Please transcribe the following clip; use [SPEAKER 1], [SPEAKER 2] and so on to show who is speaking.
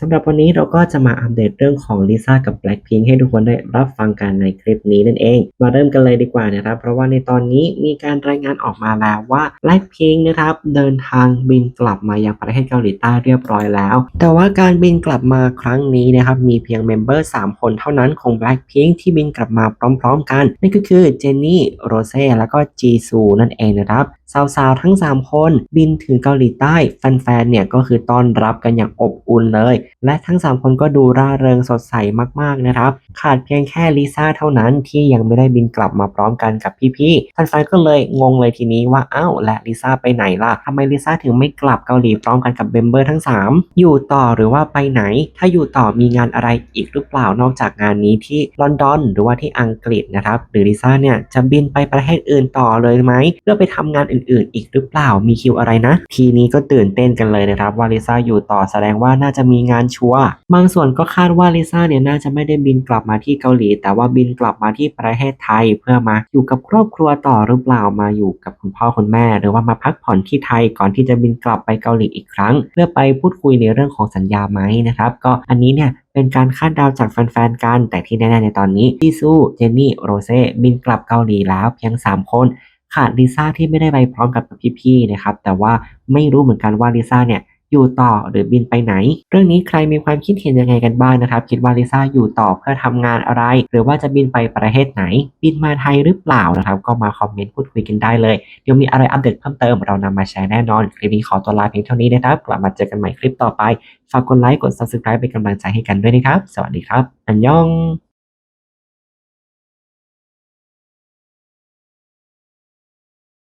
[SPEAKER 1] สำหรับวันนี้เราก็จะมาอัปเดตเรื่องของลิซ่ากับ Blackpink ให้ทุกคนได้รับฟังกันในคลิปนี้นั่นเอง มาเริ่มกันเลยดีกว่านะครับ เพราะว่าในตอนนี้มีการรายงานออกมาแล้วว่า Blackpink นะครับเดินทางบินกลับมายังประเทศเกาหลีใต้เรียบร้อยแล้ว แต่ว่าการบินกลับมาครั้งนี้นะครับมีเพียงเมมเบอร์ 3 คนเท่านั้นของ Blackpink ที่บินกลับมาพร้อม ๆ กันนั่นก็คือเจนนี่โรเซ่แล้วก็จีซูนั่นเองนะครับ สาวๆทั้ง 3 คนบินถึงเกาหลีใต้แฟนๆเนี่ยก็คือต้อนรับกันอย่างอบอุ่นเลย และทั้ง 3 คนก็ดูร่าเริงสดใสมากๆนะครับ ขาดเพียงแค่ลิซ่าเท่านั้นที่ยังไม่ได้บินกลับมาพร้อมกันกับพี่ๆแฟนๆก็เลยงงเลยทีนี้ว่าอ้าวและลิซ่าไปไหนล่ะทำไมลิซ่าถึงไม่กลับเกาหลีพร้อมกันกับเมมเบอร์ทั้ง 3 อยู่ต่อหรือว่าไปไหน ถ้าอยู่ต่อมีงานอะไรอีกหรือเปล่านอกจากงานนี้ที่ลอนดอน หรือว่าที่อังกฤษนะครับหรือลิซ่าเนี่ยจะบินไปประเทศอื่นต่อเลยไหมเพื่อไปทำงานอื่นๆ อีกหรือเปล่ามีคิวอะไรนะ ทีนี้ก็ตื่นเต้นกันเลยนะครับว่าลิซ่าอยู่ต่อแสดงว่าน่าจะมีงานชัวร์บางส่วนก็คาดว่าลิซ่าเนี่ยน่าจะไม่ได้บินกลับมาที่เกาหลี แต่ว่าบินกลับมาที่ประเทศไทย เพื่อมาอยู่กับครอบครัวต่อหรือเปล่ามาอยู่กับคุณพ่อคุณแม่ หรือว่ามาพักผ่อนที่ไทยก่อนที่จะบินกลับไปเกาหลีอีกครั้ง เพื่อไปพูดคุยในเรื่องของสัญญาไหมนะครับก็อันนี้เนี่ยเป็นการคาดเดาจากแฟนๆกัน แต่ที่แน่ๆในตอนนี้พี่ซู เจนนี่ โรเซ่ บินกลับเกาหลีแล้วเพียง 3 คน ขาดลิซ่าที่ไม่ได้ไปพร้อมกับพี่ๆนะครับ แต่ว่าไม่รู้เหมือนกันว่าลิซ่าเนี่ยอยู่ต่อหรือบินไปไหน เรื่องนี้ใครมีความคิดเห็นยังไงกันบ้างนะครับ คิดว่าลิซ่าอยู่ต่อเพื่อทำงานอะไร หรือว่าจะบินไปประเทศไหน บินมาไทยหรือเปล่านะครับ ก็มาคอมเมนต์พูดคุยกันได้เลย เดี๋ยวมีอะไรอัปเดตเพิ่มเติมเรานำมาแชร์แน่นอน คลิปนี้ขอตัวลาเพียงเท่านี้นะครับ กลับมาเจอกันใหม่คลิปต่อไป ฝากกดไลค์ กด subscribe เป็นกำลังใจให้กันด้วยนะครับ สวัสดีครับ อันยอง